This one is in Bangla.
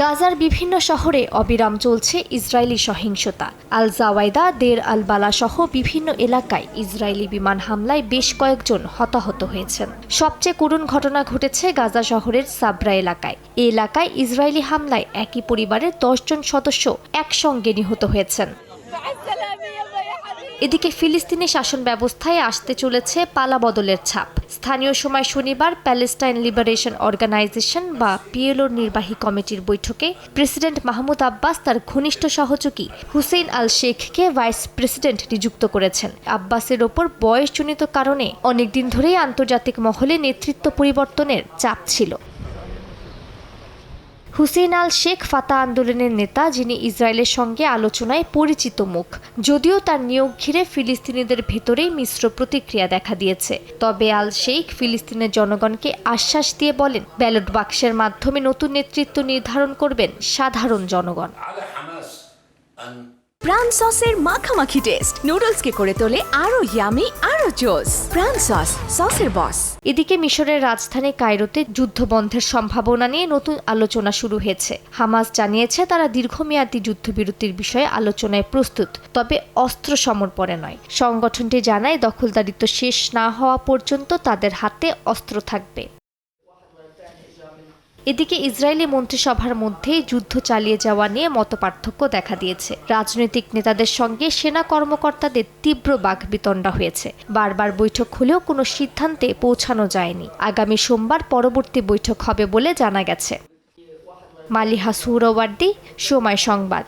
গাজার বিভিন্ন শহরে অবিরাম চলছে ইসরায়েলি সহিংসতা। আল জাওয়াইদা দের আল বালা সহ বিভিন্ন এলাকায় ইসরায়েলি বিমান হামলায় বেশ কয়েকজন হতাহত হয়েছেন। সবচেয়ে করুণ ঘটনা ঘটেছে গাজা শহরের সাবরা এলাকায়। এলাকায় ইসরায়েলি হামলায় একই পরিবারের দশজন সদস্য একসঙ্গে নিহত হয়েছেন। এদিকে ফিলিস্তিনি শাসন ব্যবস্থায় আসতে চলেছে পালাবদলের ছাপ। স্থানীয় সময় শনিবার প্যালেস্টাইন লিবারেশন অর্গানাইজেশন বা পিএলওর নির্বাহী কমিটির বৈঠকে প্রেসিডেন্ট মাহমুদ আব্বাস তার ঘনিষ্ঠ সহযোগী হুসেইন আল শেখকে ভাইস প্রেসিডেন্ট নিযুক্ত করেছেন। আব্বাসের ওপর বয়সজনিত কারণে অনেকদিন ধরেই আন্তর্জাতিক মহলে নেতৃত্ব পরিবর্তনের চাপ ছিল। হুসেন আল শেখ ফাতা আন্দোলনের নেতা, যিনি ইসরায়েলের সঙ্গে আলোচনায় পরিচিত মুখ। যদিও তার নিয়োগ ঘিরে ফিলিস্তিনিদের ভেতরেই মিশ্র প্রতিক্রিয়া দেখা দিয়েছে। তবে আল শেখ ফিলিস্তিনের জনগণকে আশ্বাস দিয়ে বলেন, ব্যালট বাক্সের মাধ্যমে নতুন নেতৃত্ব নির্ধারণ করবেন সাধারণ জনগণ। প্রাণ সসের মাখামাখি টেস্ট নুডলসকে করে তোলে আরও ইয়ামি আরও জোস প্রাণ সস সসের বস এদিকে মিশরের রাজধানী কায়রোতে যুদ্ধবন্ধের সম্ভাবনা নিয়ে নতুন আলোচনা শুরু হয়েছে। হামাস জানিয়েছে তারা দীর্ঘমেয়াদী যুদ্ধবিরতির বিষয়ে আলোচনায় প্রস্তুত, তবে অস্ত্র সমর্পণে নয়। সংগঠনটি জানায়, দখলদারিত্ব শেষ না হওয়া পর্যন্ত তাদের হাতে অস্ত্র থাকবে। এদিকে ইসরায়েলি মন্ত্রিসভার মধ্যে যুদ্ধ চালিয়ে যাওয়া নিয়ে মতপার্থক্য দেখা দিয়েছে। রাজনৈতিক নেতাদের সঙ্গে সেনা কর্মকর্তাদের তীব্র বাকবিতণ্ডা হয়েছে। বারবার বৈঠক হলেও কোনো সিদ্ধান্তে পৌঁছানো যায়নি। আগামী সোমবার পরবর্তী বৈঠক হবে বলে জানা গেছে। মালিহা সুরওয়ার্দি সময় সংবাদ।